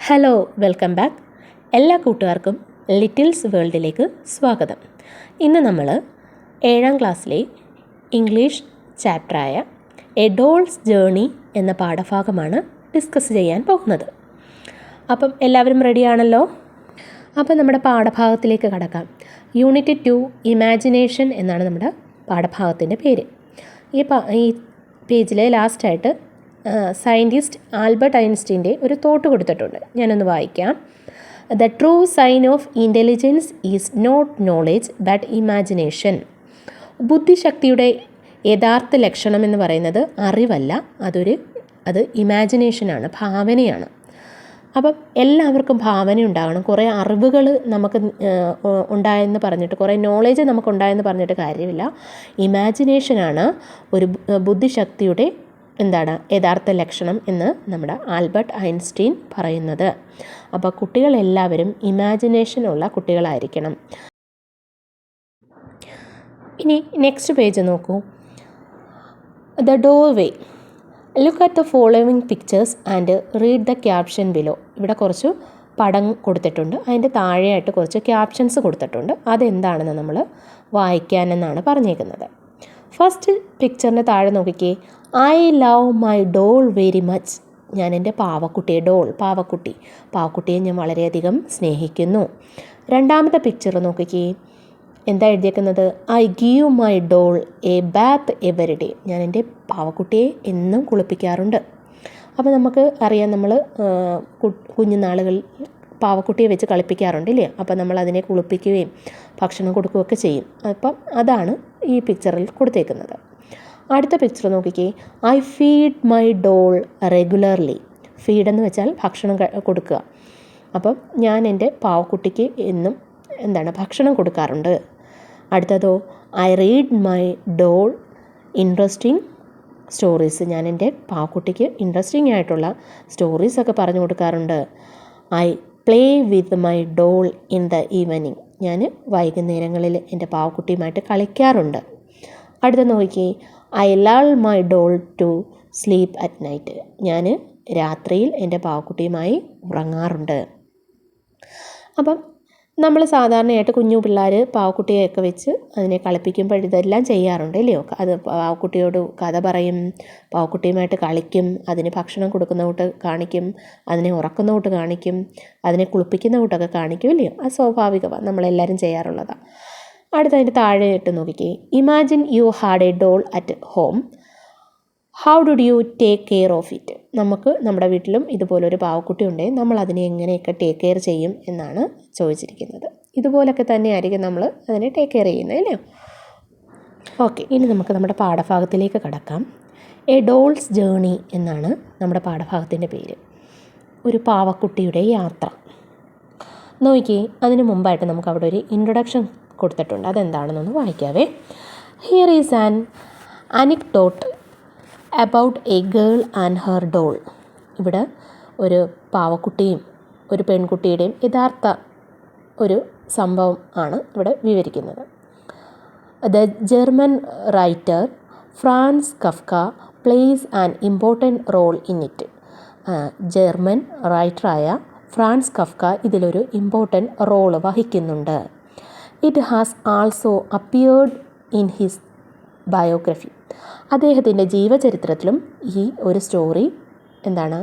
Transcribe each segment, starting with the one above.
Hello welcome back എല്ലാ കൂട്ടുകാർക്കും littles വേൾഡിലേക്ക് സ്വാഗതം. ഇന്ന് നമ്മൾ ഏഴാം ക്ലാസ്സിലെ ഇംഗ്ലീഷ് ചാപ്റ്ററായ എ ഡോൾസ് ജേണി എന്ന പാഠഭാഗമാണ് ഡിസ്കസ് ചെയ്യാൻ പോകുന്നത്. അപ്പം എല്ലാവരും റെഡിയാണല്ലോ അപ്പം നമ്മുടെ പാഠഭാഗത്തിലേക്ക് കടക്കാം. യൂണിറ്റ് ടു ഇമാജിനേഷൻ എന്നാണ് നമ്മുടെ പാഠഭാഗത്തിന്റെ പേര്. ഈ ഈ പേജിലെ ലാസ്റ്റായിട്ട് സയന്റിസ്റ്റ് ആൽബർട്ട് ഐൻസ്റ്റീന്റെ ഒരു തോട്ട് കൊടുത്തിട്ടുണ്ട്. ഞാനൊന്ന് വായിക്കാം. The true sign of intelligence is not knowledge but imagination ബുദ്ധിശക്തിയുടെ യഥാർത്ഥ ലക്ഷണം എന്ന് പറയുന്നത് അറിവല്ല അതൊരു അത് ഇമാജിനേഷനാണ് ഭാവനയാണ്. അപ്പം എല്ലാവർക്കും ഭാവന ഉണ്ടാകണം. കുറേ അറിവുകൾ നമുക്ക് ഉണ്ടായെന്ന് പറഞ്ഞിട്ട് കുറേ നോളേജ് നമുക്ക് ഉണ്ടായെന്ന് പറഞ്ഞിട്ട് കാര്യമില്ല. ഇമാജിനേഷനാണ് ഒരു ബുദ്ധിശക്തിയുടെ എന്താണ് യഥാർത്ഥ ലക്ഷണം എന്ന് നമ്മുടെ ആൽബർട്ട് ഐൻസ്റ്റീൻ പറയുന്നത്. അപ്പോൾ കുട്ടികളെല്ലാവരും ഇമാജിനേഷനുള്ള കുട്ടികളായിരിക്കണം. ഇനി നെക്സ്റ്റ് പേജ് നോക്കൂ. The doorway look at the following pictures and read the caption below. ഇവിടെ കുറച്ച് പടം കൊടുത്തിട്ടുണ്ട്. അതിന്റെ താഴെയായിട്ട് കുറച്ച് ക്യാപ്ഷൻസ് കൊടുത്തിട്ടുണ്ട്. അതെന്താണെന്ന് നമ്മൾ വായിക്കാനെന്നാണ് പറഞ്ഞേക്കുന്നത്. ഫസ്റ്റ് പിക്ചറിന്റെ താഴെ നോക്കിക്കേ. I love my doll very much ഞാൻ എന്റെ പാവക്കുട്ടിയെ ഡോൾ പാവക്കുട്ടി. പാവക്കുട്ടിയെ ഞാൻ വളരെയധികം സ്നേഹിക്കുന്നു. രണ്ടാമത്തെ പിക്ചർ നോക്കിക്കേ. എന്താ എഴുതിയേക്കുന്നത്? I give my doll a bath every day ഞാൻ എന്റെ പാവക്കുട്ടിയെ എന്നും കുളിപ്പിക്കാറുണ്ട്. അപ്പോൾ നമുക്ക് അറിയാം നമ്മൾ കുഞ്ഞുനാളുകളിൽ പാവക്കുട്ടിയെ വെച്ച് കളിപ്പിക്കാറുണ്ട് ഇല്ലേ? അപ്പോൾ നമ്മൾ അതിനെ കുളിപ്പിക്കുകയും ഭക്ഷണം കൊടുക്കുകയൊക്കെ ചെയ്യും. അപ്പം അതാണ് ഈ പിക്ചറിൽ കൊടുത്തേക്കുന്നത്. അടുത്ത പിക്ചർ നോക്കിക്കേ. I feed my doll regularly feed എന്ന് വെച്ചാൽ ഭക്ഷണം കൊടുക്കുക. അപ്പം ഞാൻ എന്റെ പാവക്കുട്ടിക്ക് എന്നും എന്താണ് ഭക്ഷണം കൊടുക്കാറുണ്ട്. അടുത്തതോ I read my doll interesting stories ഞാൻ എന്റെ പാവക്കുട്ടിക്ക് ഇൻട്രസ്റ്റിംഗ് ആയിട്ടുള്ള സ്റ്റോറീസൊക്കെ പറഞ്ഞു കൊടുക്കാറുണ്ട്. I play with my doll in the evening ഞാൻ വൈകുന്നേരങ്ങളിൽ എന്റെ പാവക്കുട്ടിയുമായിട്ട് കളിക്കാറുണ്ട്. അടുത്ത നോക്കി I love my doll to sleep at night ഞാൻ രാത്രിയിൽ എന്റെ പാവക്കുട്ടിയുമായി ഉറങ്ങാറുണ്ട്. അപ്പം നമ്മൾ സാധാരണയായിട്ട് കുഞ്ഞു പിള്ളേർ പാവക്കുട്ടിയൊക്കെ വെച്ച് അതിനെ കളിപ്പിക്കുമ്പോൾ ഇതെല്ലാം ചെയ്യാറുണ്ട് അല്ലയോ അത് പാവക്കുട്ടിയോട് കഥ പറയും പാവക്കുട്ടിയുമായിട്ട് കളിക്കും അതിന് ഭക്ഷണം കൊടുക്കുന്ന കൂട്ട് കാണിക്കും അതിനെ ഉറക്കുന്ന കൂട്ട് കാണിക്കും അതിനെ കുളിപ്പിക്കുന്ന കൂട്ടൊക്കെ കാണിക്കും അല്ലയോ അത് സ്വാഭാവികമാണ്. നമ്മളെല്ലാവരും ചെയ്യാറുള്ളതാണ്. അടുത്ത താഴെയിട്ട് നോക്കിക്കേ. Imagine you had a doll at home how did you take care of it നമുക്ക് നമ്മുടെ വീട്ടിലും ഇതുപോലൊരു പാവക്കുട്ടി ഉണ്ടെങ്കിൽ നമ്മൾ അതിനെ എങ്ങനെയൊക്കെ ടേക്ക് കെയർ ചെയ്യും എന്നാണ് ചോദിച്ചിരിക്കുന്നത്. ഇതുപോലൊക്കെ തന്നെയായിരിക്കും നമ്മൾ അതിനെ ടേക്ക് കെയർ ചെയ്യുന്നത് അല്ലേ? ഓക്കെ ഇനി നമുക്ക് നമ്മുടെ പാഠഭാഗത്തിലേക്ക് കടക്കാം. എ ഡോൾസ് ജേണി എന്നാണ് നമ്മുടെ പാഠഭാഗത്തിന്റെ പേര്. ഒരു പാവക്കുട്ടിയുടെ യാത്ര. നോക്കി അതിന് മുമ്പായിട്ട് നമുക്ക് അവിടെ ഒരു ഇൻട്രൊഡക്ഷൻ കൊടുത്തിട്ടുണ്ട്. അതെന്താണെന്നൊന്ന് വായിക്കാവേ. Here is an anecdote about a girl and her doll ഇവിടെ ഒരു പാവക്കുട്ടിയും ഒരു പെൺകുട്ടിയുടെയും യഥാർത്ഥ ഒരു സംഭവം ആണ് ഇവിടെ വിവരിക്കുന്നത്. The German writer Franz Kafka plays an important role in it German റൈറ്ററായ Franz Kafka ഇതിലൊരു ഇമ്പോർട്ടന്റ് റോൾ വഹിക്കുന്നുണ്ട്. It has also appeared in his biography അദ്ദേഹത്തിന്റെ ജീവചരിത്രത്തിലും ഈ ഒരു സ്റ്റോറി എന്താണ്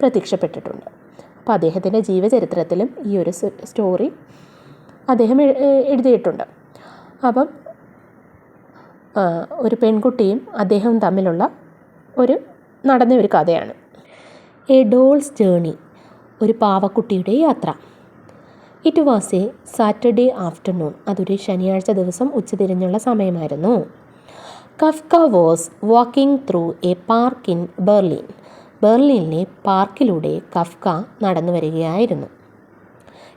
പ്രത്യക്ഷപ്പെട്ടിട്ടുണ്ട്. അപ്പോൾ അദ്ദേഹത്തിന്റെ ജീവചരിത്രത്തിലും ഈ ഒരു സ്റ്റോറി അദ്ദേഹം എഴുതിയിട്ടുണ്ട്. അപ്പം ഒരു പെൺകുട്ടിയും അദ്ദേഹവും തമ്മിലുള്ള ഒരു നടന്ന ഒരു കഥയാണ്. എ ഡോൾസ് ജേണി ഒരു പാവക്കുട്ടിയുടെ യാത്ര. It was a Saturday afternoon അതൊരു ശനിയാഴ്ച ദിവസം ഉച്ചതിരിഞ്ഞുള്ള സമയമായിരുന്നു. Kafka was walking through a park in Berlin ബെർലിനിലെ പാർക്കിലൂടെ കഫ്ക നടന്നു വരികയായിരുന്നു.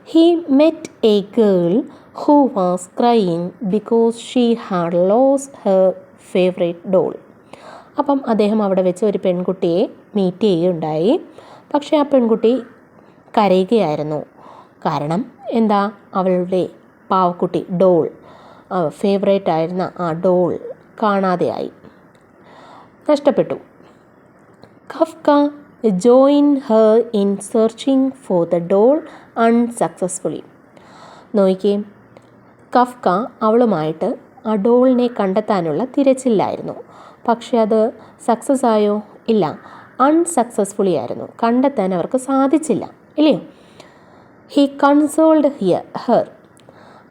He met a girl who was crying because she had lost her favourite doll അപ്പം അദ്ദേഹം അവിടെ വെച്ച് ഒരു പെൺകുട്ടിയെ മീറ്റ് ചെയ്യുകയുണ്ടായി. പക്ഷേ ആ പെൺകുട്ടി കരയുകയായിരുന്നു. കാരണം എന്താ? അവളുടെ പാവക്കുട്ടി ഡോൾ ഫേവറേറ്റ് ആയിരുന്ന ആ ഡോൾ കാണാതെയായി നഷ്ടപ്പെട്ടു. Kafka join her in searching for the doll unsuccessfully നോക്കിയേ കഫ്ക അവളുമായിട്ട് ആ ഡോളിനെ കണ്ടെത്താനുള്ള തിരച്ചിലായിരുന്നു. പക്ഷെ അത് സക്സസ് ആയോ? ഇല്ല. അൺസക്സസ്ഫുള്ളി ആയിരുന്നു. കണ്ടെത്താൻ അവർക്ക് സാധിച്ചില്ല. ഇല്ലേ? ഹി കൺസോൾഡ് ഹിയർ ഹെർ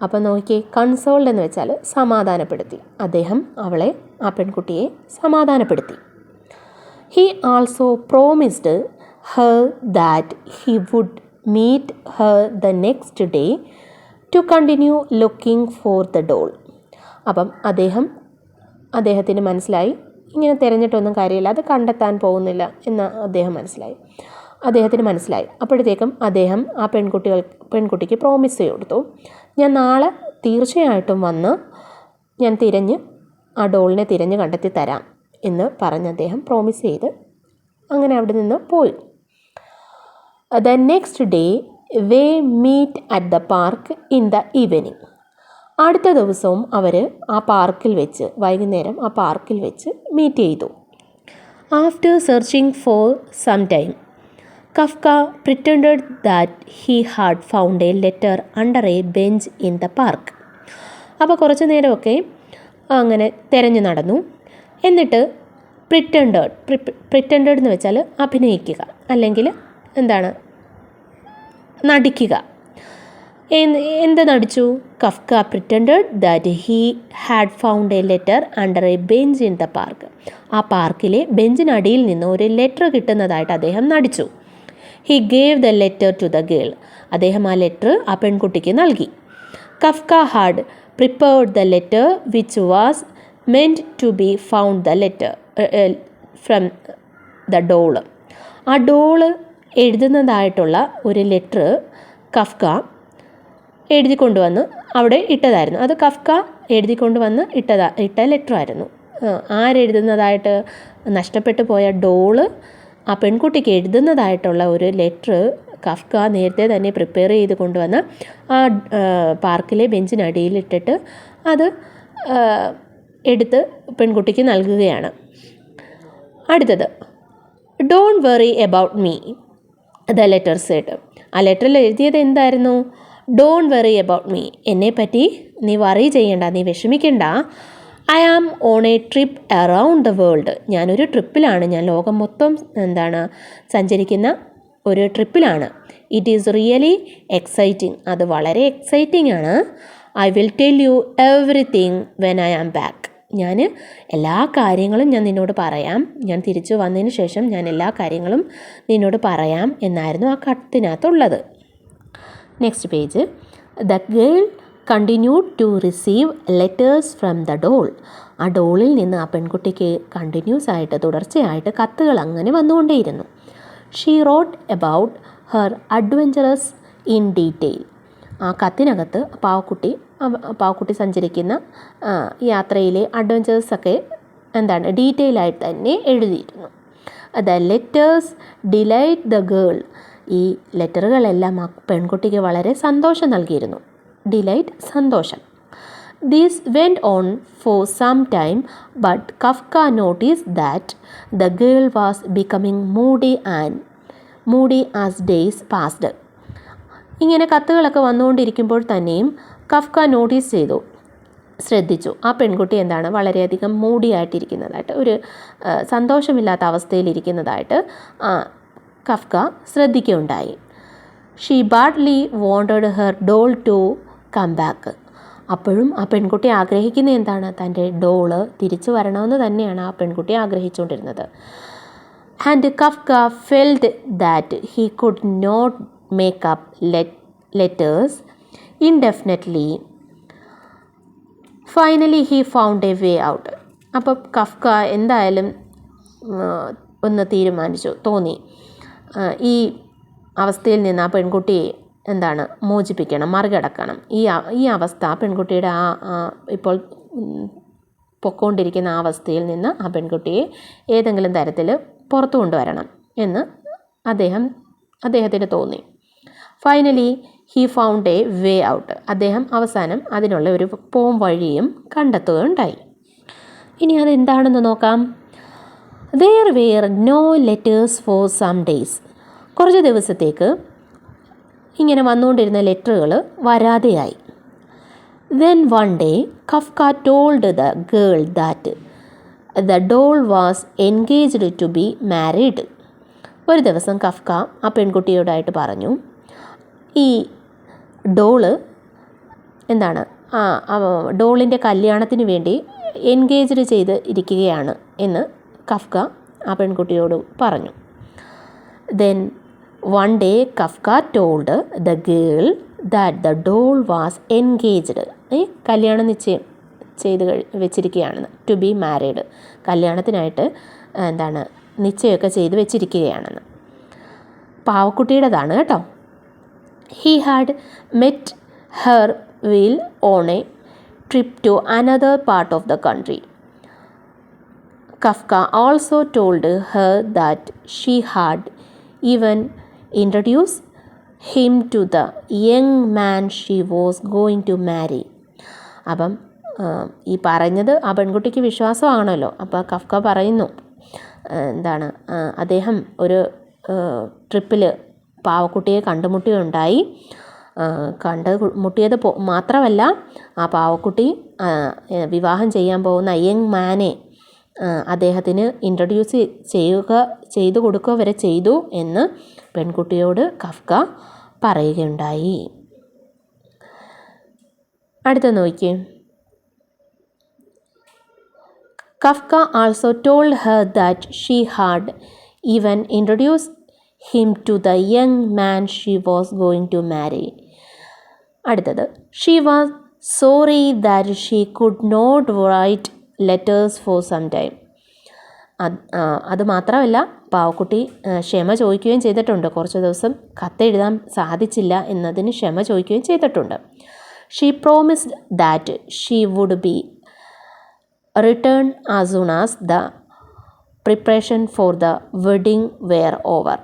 അപ്പം നോക്കി കൺസോൾഡ് എന്ന് വെച്ചാൽ സമാധാനപ്പെടുത്തി. അദ്ദേഹം അവളെ ആ പെൺകുട്ടിയെ സമാധാനപ്പെടുത്തി. He also promised her that he would meet her the next day to continue looking for the doll അപ്പം അദ്ദേഹം അദ്ദേഹത്തിന് മനസ്സിലായി ഇങ്ങനെ തിരഞ്ഞിട്ടൊന്നും കാര്യമില്ല അത് കണ്ടെത്താൻ പോകുന്നില്ല എന്ന് അദ്ദേഹം മനസ്സിലായി. അദ്ദേഹത്തിന് മനസ്സിലായി. അപ്പോഴത്തേക്കും അദ്ദേഹം ആ പെൺകുട്ടികൾ പെൺകുട്ടിക്ക് പ്രോമിസ് കൊടുത്തു ഞാൻ നാളെ തീർച്ചയായിട്ടും വന്ന് ഞാൻ തിരഞ്ഞ് ആ ഡോളിനെ തിരഞ്ഞ് കണ്ടെത്തി തരാം എന്ന് പറഞ്ഞ് അദ്ദേഹം പ്രോമിസ് ചെയ്ത് അങ്ങനെ അവിടെ നിന്ന് പോയി. The next day we meet at the park in the evening അടുത്ത ദിവസവും അവർ ആ പാർക്കിൽ വെച്ച് വൈകുന്നേരം ആ പാർക്കിൽ വെച്ച് മീറ്റ് ചെയ്തു. After searching for some time Kafka pretended that he had found a letter under a bench in the park അപ്പോൾ കുറച്ച് നേരമൊക്കെ അങ്ങനെ തിരഞ്ഞു നടന്നു. എന്നിട്ട് പ്രിറ്റൻഡേഡ് പ്രിറ്റൻഡേഡ് എന്ന് വെച്ചാൽ അഭിനയിക്കുക. അല്ലെങ്കിൽ എന്താണ്? നടിക്കുക. എന്ത് നടിച്ചു? Kafka pretended that he had found a letter under a bench in the park ആ പാർക്കിലെ ബെഞ്ചിനടിയിൽ നിന്ന് ഒരു ലെറ്റർ കിട്ടുന്നതായിട്ട് അദ്ദേഹം നടിച്ചു. He gave the letter to the girl അദ്ദേഹം ആ ലെറ്റർ ആ പെൺകുട്ടിക്ക് നൽകി. Kafka had prepared the letter which was meant to be found the letter from the doll ആ ഡോൾ എഴുതുന്നതായിട്ടുള്ള ഒരു ലെറ്റർ കഫ്ക എഴുതി കൊണ്ടുവന്ന് അവിടെ ഇട്ടതായിരുന്നു. അത് കഫ്ക എഴുതി കൊണ്ടുവന്ന് ഇട്ടതാ ഇട്ട ലെറ്റർ ആയിരുന്നു. ആരെഴുതുന്നതായിട്ട് നഷ്ടപ്പെട്ടു പോയ ഡോൾ ആ പെൺകുട്ടിക്ക് എഴുതുന്നതായിട്ടുള്ള ഒരു ലെറ്റർ കഫ്ക നേരത്തെ തന്നെ പ്രിപ്പയർ ചെയ്ത് കൊണ്ടുവന്ന് ആ പാർക്കിലെ ബെഞ്ചിനടിയിലിട്ടിട്ട് അത് എടുത്ത് പെൺകുട്ടിക്ക് നൽകുകയാണ്. അടുത്തത് don't worry about me the letter said ആ ലെറ്ററിൽ എഴുതിയത് എന്തായിരുന്നു? ഡോണ്ട് വെറി എബൌട്ട് മീ എന്നെ പറ്റി നീ വറി ചെയ്യണ്ട നീ വിഷമിക്കണ്ട. I am on a trip around the world ഞാനൊരു ട്രിപ്പിലാണ് ഞാൻ ലോകം മൊത്തം എന്താണ് സഞ്ചരിക്കുന്ന ഒരു ട്രിപ്പിലാണ് ഇറ്റ് ഈസ് റിയലി എക്സൈറ്റിംഗ് അത് വളരെ എക്സൈറ്റിംഗ് ആണ്. I will tell you everything when I am back ഞാൻ എല്ലാ കാര്യങ്ങളും ഞാൻ നിന്നോട് പറയാം. ഞാൻ തിരിച്ചു വന്നതിന് ശേഷം ഞാൻ എല്ലാ കാര്യങ്ങളും നിന്നോട് പറയാം എന്നായിരുന്നു ആ കത്തിനകത്തുള്ളത്. Next page the girl continue to receive letters from the doll ആ ഡോളിൽ നിന്ന് ആ പെൺകുട്ടിക്ക് കണ്ടിന്യൂസ് ആയിട്ട് തുടർച്ചയായിട്ട് കത്തുകൾ അങ്ങനെ വന്നുകൊണ്ടേയിരുന്നു. She wrote about her adventures in detail ആ കത്തിനകത്ത് പാവക്കുട്ടി പാവക്കുട്ടി സഞ്ചരിക്കുന്ന യാത്രയിലെ അഡ്വഞ്ചേഴ്സൊക്കെ എന്താണ് ഡീറ്റെയിൽ ആയിട്ട് തന്നെ എഴുതിയിരുന്നു. The letters delight the girl ഈ ലെറ്ററുകളെല്ലാം ആ പെൺകുട്ടിക്ക് വളരെ സന്തോഷം നൽകിയിരുന്നു. ഡിലൈറ്റ് സന്തോഷം. These went on for some time but Kafka notice that the girl was becoming moody and moody as days passed ഇങ്ങനെ കത്തുകളൊക്കെ വന്നുകൊണ്ടിരിക്കുമ്പോൾ തന്നെയും കഫ്ക നോട്ടീസ് ചെയ്തു. ശ്രദ്ധിച്ചു. ആ പെൺകുട്ടി എന്താണ്? വളരെയധികം മൂടിയായിട്ടിരിക്കുന്നതായിട്ട് ഒരു സന്തോഷമില്ലാത്ത അവസ്ഥയിലിരിക്കുന്നതായിട്ട് Kafka ശ്രദ്ധിക്കുകയുണ്ടായി. She badly wanted her doll to come back അപ്പോഴും ആ പെൺകുട്ടി ആഗ്രഹിക്കുന്ന എന്താണ്? തന്റെ ഡോൾ തിരിച്ചു വരണമെന്ന് തന്നെയാണ് ആ പെൺകുട്ടി ആഗ്രഹിച്ചുകൊണ്ടിരുന്നത്. And Kafka felt that he could not make up letters indefinitely finally he found a way out അപ്പോൾ കഫ്ക എന്തായാലും ഒന്ന് തീരുമാനിച്ചു തോന്നി. ഈ അവസ്ഥയിൽ നിന്ന് ആ പെൺകുട്ടിയെ എന്താണ് മോചിപ്പിക്കണം മറികടക്കണം. ഈ ഈ അവസ്ഥ പെൺകുട്ടിയുടെ ആ ഇപ്പോൾ പൊക്കോണ്ടിരിക്കുന്ന ആ അവസ്ഥയിൽ നിന്ന് ആ പെൺകുട്ടിയെ ഏതെങ്കിലും തരത്തിൽ പുറത്തു കൊണ്ടുവരണം എന്ന് അദ്ദേഹം അദ്ദേഹത്തിന് തോന്നി. Finally he found a way out അദ്ദേഹം അവസാനം അതിനുള്ള ഒരു പോം വഴിയും കണ്ടെത്തുകയുണ്ടായി. ഇനി അതെന്താണെന്ന് നോക്കാം. There were no letters for some days കുറച്ച് ദിവസത്തേക്ക് ഇങ്ങനെ വന്നുകൊണ്ടിരുന്ന ലെറ്ററുകൾ വരാതെയായി. Then one day Kafka told the girl that the doll was engaged to be married ഒരു ദിവസം കഫ്ക ആ പെൺകുട്ടിയോടായിട്ട് പറഞ്ഞു ഈ ഡോൾ എന്താണ്? ആ ഡോളിന്റെ കല്യാണത്തിന് വേണ്ടി എൻഗേജ്ഡ് ചെയ്ത് ഇരിക്കുകയാണ് എന്ന് കഫ്ക ആ പെൺകുട്ടിയോട് പറഞ്ഞു. Then one day Kafka told the girl that the doll was engaged uh കല്യാണം നിശ്ചയം ചെയ്ത് വെച്ചിരിക്കുകയാണെന്ന് ടു ബി മാരീഡ് കല്യാണത്തിനായിട്ട് എന്താണ് നിശ്ചയമൊക്കെ ചെയ്ത് വെച്ചിരിക്കുകയാണെന്ന്. പാവക്കുട്ടിയുടേതാണ് കേട്ടോ. He had met her while on a trip to another part of the country Kafka also told her that she had even introduce him to the young man she was going to marry അപ്പം ഈ പറഞ്ഞത് ആ പെൺകുട്ടിക്ക് വിശ്വാസമാണല്ലോ. അപ്പോൾ Kafka പറയുന്നു എന്താണ് അദ്ദേഹം ഒരു ട്രിപ്പിൽ പാവക്കുട്ടിയെ കണ്ടുമുട്ടുകയുണ്ടായി കണ്ട് മുട്ടിയത് മാത്രമല്ല ആ പാവക്കുട്ടി വിവാഹം ചെയ്യാൻ പോകുന്ന യങ് മാനെ അദ്ദേഹത്തിന് ഇൻട്രൊഡ്യൂസ് ചെയ്യുക ചെയ്തു കൊടുക്കുക വരെ ചെയ്തു എന്ന് പെൺകുട്ടിയോട് കഫ്ക പറയുകയുണ്ടായി. അടുത്ത നോക്കിയേ Kafka also told her that she had even introduce him to the young man she was going to marry അടുത്തത് she was sorry that she could not write letters for some time അത് മാത്രമല്ല പാവക്കുട്ടി ക്ഷമ ചോദിക്കുകയും ചെയ്തിട്ടുണ്ട്. കുറച്ച് ദിവസം കത്തെഴുതാൻ സാധിച്ചില്ല എന്നതിന് ക്ഷമ ചോദിക്കുകയും ചെയ്തിട്ടുണ്ട്. She promised that she would be return as as the preparation for the wedding were over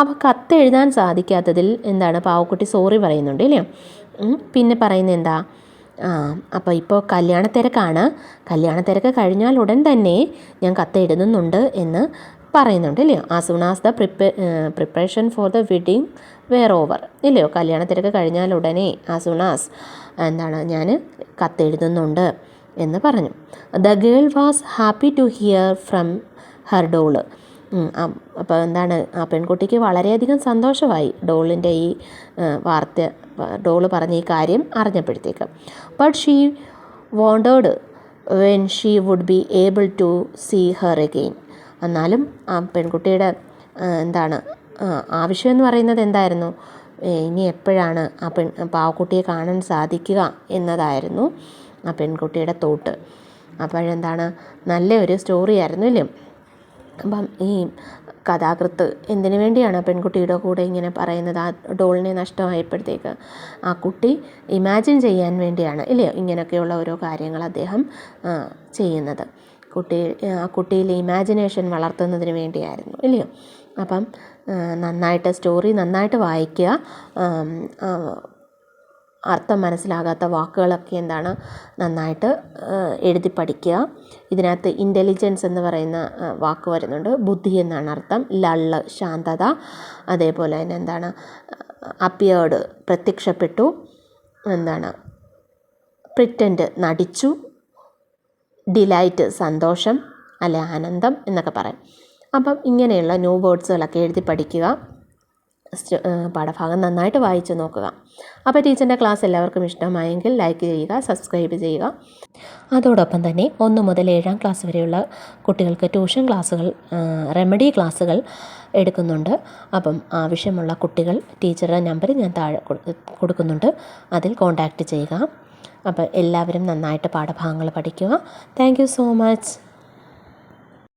അപ്പോൾ കത്തെഴുതാൻ സാധിക്കാത്തതിൽ എന്താണ് പാവക്കുട്ടി സോറി പറയുന്നുണ്ട് അല്ലേ പിന്നെ പറയുന്നത് എന്താ? അപ്പോൾ ഇപ്പോൾ കല്യാണ തിരക്കാണ് കല്യാണ തിരക്ക് കഴിഞ്ഞാൽ ഉടൻ തന്നെ ഞാൻ കത്തെഴുതുന്നുണ്ട് എന്ന് പറയുന്നുണ്ട് ഇല്ലയോ? As soon as the prep preparation for the wedding were over ഇല്ലയോ? കല്യാണ തിരക്ക് കഴിഞ്ഞാൽ ഉടനെ ആസ് സൂൺ ആസ് എന്താണ് ഞാൻ കത്തെഴുതുന്നുണ്ട് എന്ന് പറഞ്ഞു. The girl was happy to hear from her doll അപ്പോൾ എന്താണ് ആ പെൺകുട്ടിക്ക് വളരെയധികം സന്തോഷമായി ഡോളിന്റെ ഈ വാർത്ത ഡോൾ പറഞ്ഞ ഈ കാര്യം അറിഞ്ഞപ്പോഴത്തേക്ക്. But she wanted when she would be able to see her again എന്നാലും ആ പെൺകുട്ടിയുടെ എന്താണ് ആവശ്യം എന്ന് പറയുന്നത് എന്തായിരുന്നു? ഇനി എപ്പോഴാണ് ആ പെൺ പാവക്കുട്ടിയെ കാണാൻ സാധിക്കുക എന്നതായിരുന്നു ആ പെൺകുട്ടിയുടെ തോട്ട്. അപ്പോഴെന്താണ്? നല്ല ഒരു സ്റ്റോറി ആയിരുന്നു ഇല്ലേ? അപ്പം ഈ കഥാകൃത്ത് എന്തിനു വേണ്ടിയാണ് പെൺകുട്ടിയുടെ കൂടെ ഇങ്ങനെ പറയുന്നത്? ആ ഡോളിനെ നഷ്ടമായപ്പോഴത്തേക്ക് ആ കുട്ടി ഇമാജിൻ ചെയ്യാൻ വേണ്ടിയാണ് ഇല്ലയോ ഇങ്ങനെയൊക്കെയുള്ള ഓരോ കാര്യങ്ങൾ അദ്ദേഹം ചെയ്യുന്നത്. കുട്ടി ആ കുട്ടിയിൽ ഇമാജിനേഷൻ വളർത്തുന്നതിന് വേണ്ടിയായിരുന്നു ഇല്ലയോ അപ്പം നന്നായിട്ട് സ്റ്റോറി നന്നായിട്ട് വായിക്കുക അർത്ഥം മനസ്സിലാകാത്ത വാക്കുകളൊക്കെ എന്താണ് നന്നായിട്ട് എഴുതി പഠിക്കുക. ഇതിനകത്ത് ഇന്റലിജൻസ് എന്ന് പറയുന്ന വാക്ക് വരുന്നുണ്ട്. ബുദ്ധി എന്നാണ് അർത്ഥം. ലള്ള് ശാന്തത. അതേപോലെ തന്നെ എന്താണ് അപ്പിയേർഡ് പ്രത്യക്ഷപ്പെട്ടു. എന്താണ് പ്രിറ്റൻഡ് നടിച്ചു. ഡിലൈറ്റ് സന്തോഷം. അല്ലെ ആനന്ദം എന്നൊക്കെ പറയാം. അപ്പം ഇങ്ങനെയുള്ള ന്യൂ വേർഡ്സുകളൊക്കെ എഴുതി പഠിക്കുക. പാഠഭാഗം നന്നായിട്ട് വായിച്ചു നോക്കുക. അപ്പോൾ ടീച്ചറിന്റെ ക്ലാസ് എല്ലാവർക്കും ഇഷ്ടമായെങ്കിൽ ലൈക്ക് ചെയ്യുക സബ്സ്ക്രൈബ് ചെയ്യുക. അതോടൊപ്പം തന്നെ ഒന്ന് മുതൽ ഏഴാം ക്ലാസ് വരെയുള്ള കുട്ടികൾക്ക് ട്യൂഷൻ ക്ലാസ്സുകൾ റെമഡി ക്ലാസ്സുകൾ എടുക്കുന്നുണ്ട്. അപ്പം ആവശ്യമുള്ള കുട്ടികൾ ടീച്ചറുടെ നമ്പർ ഞാൻ താഴെ കൊടുക്കുന്നുണ്ട്. അതിൽ കോൺടാക്റ്റ് ചെയ്യുക. അപ്പോൾ എല്ലാവരും നന്നായിട്ട് പാഠഭാഗങ്ങൾ പഠിക്കുക. Thank so much.